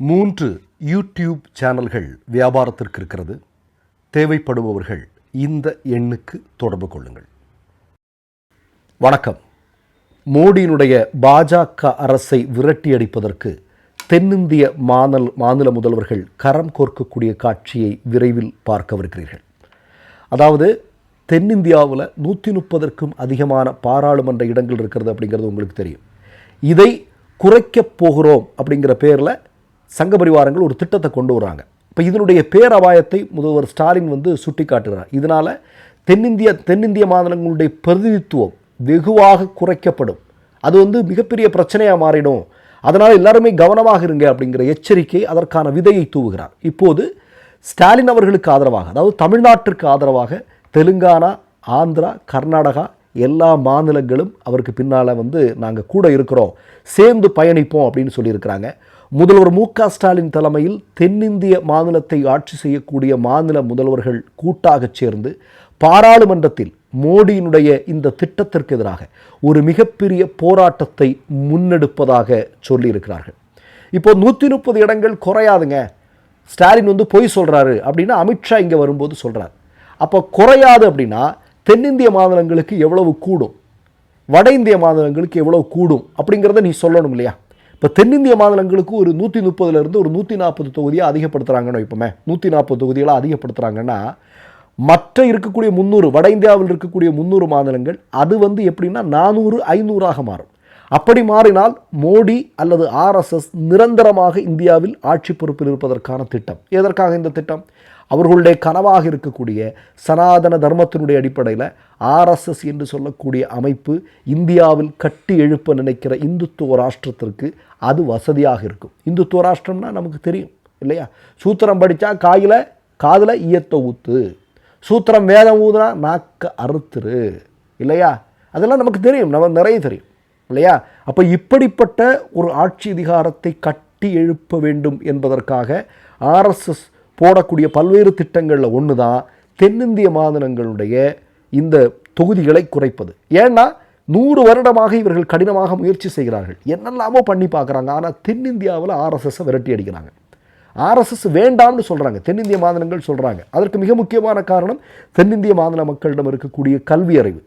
மூன்று யூடியூப் சேனல்கள் வியாபாரத்திற்கு இருக்கிறது. தேவைப்படுபவர்கள் இந்த எண்ணுக்கு தொடர்பு கொள்ளுங்கள். வணக்கம். மோடியினுடைய பாஜக அரசை விரட்டி அடிப்பதற்கு தென்னிந்திய மாநில மாநில முதல்வர்கள் கரம் கோர்க்கக்கூடிய காட்சியை விரைவில் பார்க்கவிருக்கிறீர்கள். அதாவது தென்னிந்தியாவில் நூற்றி முப்பதற்கும் அதிகமான பாராளுமன்ற இடங்கள் இருக்கிறது அப்படிங்கிறது உங்களுக்கு தெரியும். இதை குறைக்கப் போகிறோம் அப்படிங்கிற பேரில் சங்க பரிவாரங்கள் ஒரு திட்டத்தை கொண்டு வராங்க இப்போ இதனுடைய பேரபாயத்தை முதல்வர் ஸ்டாலின் வந்து சுட்டி காட்டுகிறார் இதனால் தென்னிந்திய தென்னிந்திய மாநிலங்களுடைய பிரதிநிதித்துவம் வெகுவாக குறைக்கப்படும். அது வந்து மிகப்பெரிய பிரச்சனையாக மாறிடும். அதனால் எல்லாருமே கவனமாக இருங்க அப்படிங்கிற எச்சரிக்கை அதற்கான விதையை தூவுகிறார். இப்போது ஸ்டாலின் அவர்களுக்கு ஆதரவாக அதாவது தமிழ்நாட்டிற்கு ஆதரவாக தெலுங்கானா ஆந்திரா கர்நாடகா எல்லா மாநிலங்களும் அவருக்கு பின்னால் வந்து நாங்கள் கூட இருக்கிறோம். சேர்ந்து பயணிப்போம் அப்படின்னு சொல்லியிருக்கிறாங்க. முதல்வர் மு க ஸ்டாலின் தலைமையில் தென்னிந்திய மாநிலத்தை ஆட்சி செய்யக்கூடிய மாநில முதல்வர்கள் கூட்டாகச் சேர்ந்து பாராளுமன்றத்தில் மோடியினுடைய இந்த திட்டத்திற்கு எதிராக ஒரு மிகப்பெரிய போராட்டத்தை முன்னெடுப்பதாக சொல்லியிருக்கிறார்கள். இப்போ நூற்றி முப்பது இடங்கள் குறையாதுங்க. ஸ்டாலின் வந்து பொய் சொல்கிறாரு அப்படின்னு அமித்ஷா இங்கே வரும்போது சொல்கிறார் அப்போ குறையாது அப்படின்னா தென்னிந்திய மாநிலங்களுக்கு எவ்வளவு கூடும்? வட இந்திய மாநிலங்களுக்கு எவ்வளவு கூடும்? அப்படிங்கிறத நீ சொல்லணும் இல்லையா? இப்போ தென்னிந்திய மாநிலங்களுக்கு ஒரு நூற்றி முப்பதுலேருந்து ஒரு நூற்றி நாற்பது தொகுதியாக அதிகப்படுத்துகிறாங்கன்னு வைப்போமே. நூற்றி நாற்பது தொகுதிகளாக அதிகப்படுத்துகிறாங்கன்னா மற்ற இருக்கக்கூடிய முந்நூறு வட இந்தியாவில் இருக்கக்கூடிய முந்நூறு மாநிலங்கள் அது வந்து எப்படின்னா நானூறு ஐநூறாக மாறும். அப்படி மாறினால் மோடி அல்லது ஆர்எஸ்எஸ் நிரந்தரமாக இந்தியாவில் ஆட்சி பொறுப்பில் இருப்பதற்கான திட்டம். எதற்காக இந்த திட்டம்? அவர்களுடைய கனவாக இருக்கக்கூடிய சனாதன தர்மத்தினுடைய அடிப்படையில் ஆர்எஸ்எஸ் என்று சொல்லக்கூடிய அமைப்பு இந்தியாவில் கட்டி எழுப்ப நினைக்கிற இந்துத்துவ ராஷ்டிரத்திற்கு அது வசதியாக இருக்கும். இந்துத்துவ ராஷ்டிரம்னா நமக்கு தெரியும் இல்லையா? சூத்திரம் படித்தா காயில் காதில் ஈயத்தை ஊத்து. சூத்திரம் வேதம் ஊதுனா நாக்க அறுத்துரு இல்லையா? அதெல்லாம் நமக்கு தெரியும் நம்ம நிறைய தெரியும் இல்லையா? அப்போ இப்படிப்பட்ட ஒரு ஆட்சி அதிகாரத்தை கட்டி எழுப்ப வேண்டும் என்பதற்காக ஆர்எஸ்எஸ் போடக்கூடிய பல்வேறு திட்டங்களில் ஒன்று தான் தென்னிந்திய மாநிலங்களுடைய இந்த தொகுதிகளை குறைப்பது. ஏன்னா நூறு வருடமாக இவர்கள் கடினமாக முயற்சி செய்கிறார்கள். என்னெல்லாமோ பண்ணி பார்க்குறாங்க. ஆனால் தென்னிந்தியாவில் ஆர்எஸ்எஸ்ஸை விரட்டி அடிக்கிறாங்க. ஆர்எஸ்எஸ் வேண்டாம்னு சொல்கிறாங்க தென்னிந்திய மாநிலங்கள் சொல்கிறாங்க அதற்கு மிக முக்கியமான காரணம் தென்னிந்திய மாநில மக்களிடம் இருக்கக்கூடிய கல்வி அறிவு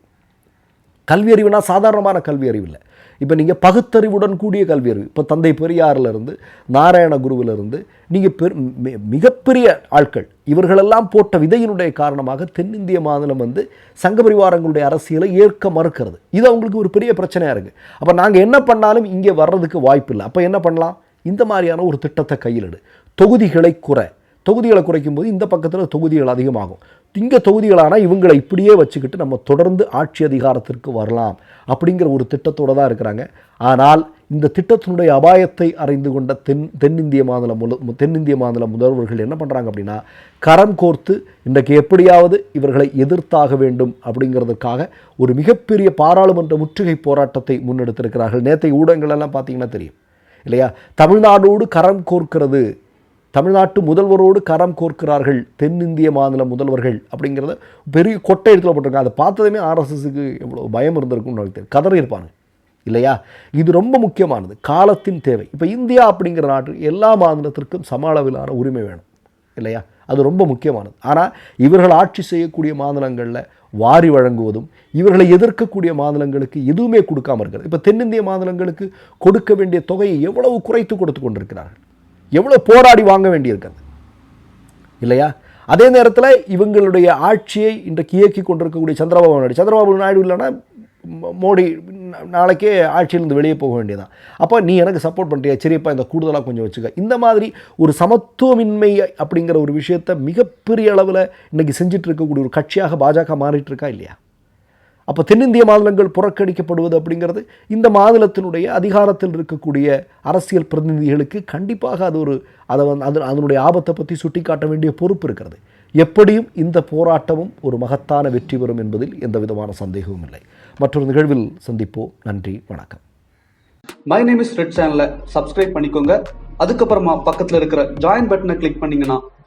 கல்வி அறிவுனா சாதாரணமான கல்வி அறிவு இல்லை இப்போ நீங்கள் பகுத்தறிவுடன் கூடிய கல்வி அறிவு. இப்போ தந்தை பெரியாரிலிருந்து நாராயண குருவிலிருந்து நீங்கள் பெரு மிகப்பெரிய ஆட்கள். இவர்களெல்லாம் போட்ட விதையினுடைய காரணமாக தென்னிந்திய மாநிலம் வந்து சங்க பரிவாரங்களுடைய அரசியலை ஏற்க மறுக்கிறது. இது அவங்களுக்கு ஒரு பெரிய பிரச்சனையாக இருக்குது அப்போ நாங்கள் என்ன பண்ணாலும் இங்கே வர்றதுக்கு வாய்ப்பு இல்லை அப்போ என்ன பண்ணலாம்? இந்த மாதிரியான ஒரு திட்டத்தை கையிலிடு. தொகுதிகளை குறை. தொகுதிகளை குறைக்கும் போது இந்த பக்கத்தில் தொகுதிகள் அதிகமாகும். இங்கே தொகுதிகளான இவங்களை இப்படியே வச்சுக்கிட்டு நம்ம தொடர்ந்து ஆட்சி அதிகாரத்திற்கு வரலாம் அப்படிங்கிற ஒரு திட்டத்தோடு தான் இருக்கிறாங்க. ஆனால் இந்த திட்டத்தினுடைய அபாயத்தை அறிந்து கொண்ட தென் தென்னிந்திய மாநில முல தென்னிந்திய மாநில முதல்வர்கள் என்ன பண்ணுறாங்க அப்படின்னா கரம் கோர்த்து இன்றைக்கு எப்படியாவது இவர்களை எதிர்த்தாக வேண்டும் அப்படிங்கிறதுக்காக ஒரு மிகப்பெரிய பாராளுமன்ற முற்றுகை போராட்டத்தை முன்னெடுத்திருக்கிறார்கள். நேற்றை ஊடகங்கள் எல்லாம் பார்த்தீங்கன்னா தெரியும். இல்லையா? தமிழ்நாடோடு கரம் கோர்க்கிறது. தமிழ்நாட்டு முதல்வரோடு கரம் கோர்க்கிறார்கள் தென்னிந்திய மாநில முதல்வர்கள் அப்படிங்கிறத பெரிய கொட்டை இடத்துல போட்டிருக்காங்க. அதை பார்த்ததுமே ஆர்எஸ்எஸ்க்கு எவ்வளோ பயம் இருந்திருக்கும்னு எனக்கு தெரியும் கதறி இருப்பாங்க. இல்லையா? இது ரொம்ப முக்கியமானது. காலத்தின் தேவை. இப்போ இந்தியா அப்படிங்கிற நாட்டு எல்லா மாநிலத்திற்கும் சம அளவிலான உரிமை வேணும். இல்லையா? அது ரொம்ப முக்கியமானது. ஆனால் இவர்கள் ஆட்சி செய்யக்கூடிய மாநிலங்களில் வாரி வழங்குவதும் இவர்களை எதிர்க்கக்கூடிய மாநிலங்களுக்கு எதுவுமே கொடுக்காம இருக்கிறது. இப்போ தென்னிந்திய மாநிலங்களுக்கு கொடுக்க வேண்டிய தொகையை எவ்வளவு குறைத்து கொடுத்து கொண்டிருக்கிறார்கள்? எவ்வளோ போராடி வாங்க வேண்டியிருக்கிறது? இல்லையா? அதே நேரத்தில் இவங்களுடைய ஆட்சியை இன்றைக்கு இயக்கி கொண்டிருக்கக்கூடிய சந்திரபாபு நாயுடு. சந்திரபாபு நாயுடு இல்லைன்னா மோடி நாளைக்கே ஆட்சியிலிருந்து வெளியே போக வேண்டியதான் அப்போ நீ எனக்கு சப்போர்ட் பண்ணுறியா சரிப்பா இந்த கூடுதலாக கொஞ்சம் வச்சுக்க. இந்த மாதிரி ஒரு சமத்துவமின்மை அப்படிங்கிற ஒரு விஷயத்தை மிகப்பெரிய அளவில் இன்றைக்கி செஞ்சிட்ருக்கக்கூடிய ஒரு கட்சியாக பாஜக மாறிட்டு இருக்கா இல்லையா? அப்போ தென்னிந்திய மாநிலங்கள் புறக்கணிக்கப்படுவது அப்படிங்கிறது இந்த மாநிலத்தினுடைய அதிகாரத்தில் இருக்கக்கூடிய அரசியல் பிரதிநிதிகளுக்கு கண்டிப்பாக அது ஒரு அதை வந்து அது அதனுடைய ஆபத்தை பற்றி சுட்டிக்காட்ட வேண்டிய பொறுப்பு இருக்கிறது. எப்படியும் இந்த போராட்டமும் ஒரு மகத்தான வெற்றி பெறும் என்பதில் எந்த விதமான சந்தேகமும் இல்லை. மற்றொரு நிகழ்வில் சந்திப்போம். நன்றி வணக்கம். மை நேம் இஸ் ரெட் சேனலை சப்ஸ்கிரைப் பண்ணிக்கோங்க. அதுக்கப்புறமா பக்கத்தில் இருக்கிற ஜாயின் பட்டனை கிளிக் பண்ணிங்கன்னா